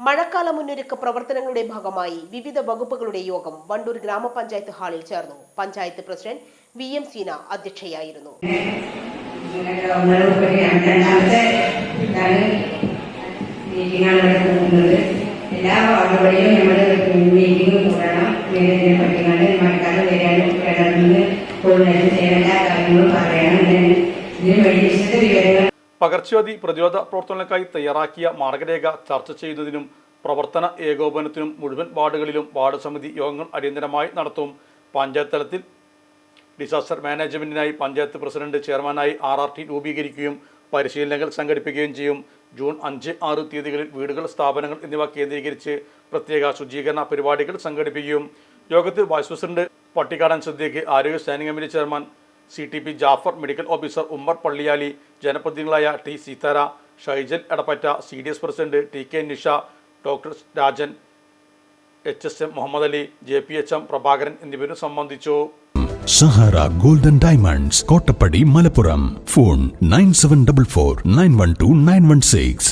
മഴക്കാല മുന്നൊരുക്ക പ്രവർത്തനങ്ങളുടെ ഭാഗമായി വിവിധ വകുപ്പുകളുടെ യോഗം വണ്ടൂർ ഗ്രാമപഞ്ചായത്ത് ഹാളിൽ ചേർന്നു. Panchayat president V M Seena അധ്യക്ഷയായിരുന്നു. എല്ലാ കൂടണം വിവരങ്ങൾ പകർച്ചവ്യാധി പ്രതിരോധ പ്രവർത്തനങ്ങൾക്കായി തയ്യാറാക്കിയ മാർഗരേഖ ചർച്ച ചെയ്യുന്നതിനും പ്രവർത്തന ഏകോപനത്തിനും മുഴുവൻ വാർഡുകളിലും വാർഡ് സമിതി യോഗങ്ങൾ അടിയന്തരമായി നടത്തും. പഞ്ചായത്ത് തലത്തിൽ ഡിസാസ്റ്റർ മാനേജ്മെന്റിനായി പഞ്ചായത്ത് പ്രസിഡന്റ് ചെയർമാനായി ആർ ആർ ടി രൂപീകരിക്കുകയും പരിശീലനങ്ങൾ സംഘടിപ്പിക്കുകയും ചെയ്യും. ജൂൺ അഞ്ച് ആറ് തീയതികളിൽ വീടുകൾ സ്ഥാപനങ്ങൾ എന്നിവ കേന്ദ്രീകരിച്ച് പ്രത്യേക ശുചീകരണ പരിപാടികൾ സംഘടിപ്പിക്കും. യോഗത്തിൽ വൈസ് പ്രസിഡന്റ് പട്ടിക്കാടൻ സദ്യക്ക് ആരോഗ്യ standing committee chairman C T P Jafar medical officer Ummer Palliyali ജനപ്രതിനിധികളായ T Seethara Shaijal Edappatta C D S president T K Nisha doctor Rajan H S M Muhammad Ali J P H M Prabhakaran എന്നിവരും സംബന്ധിച്ചു. Sahara Golden Diamonds Kottappadi Malappuram. Phone nine seven double four nine one two nine one six.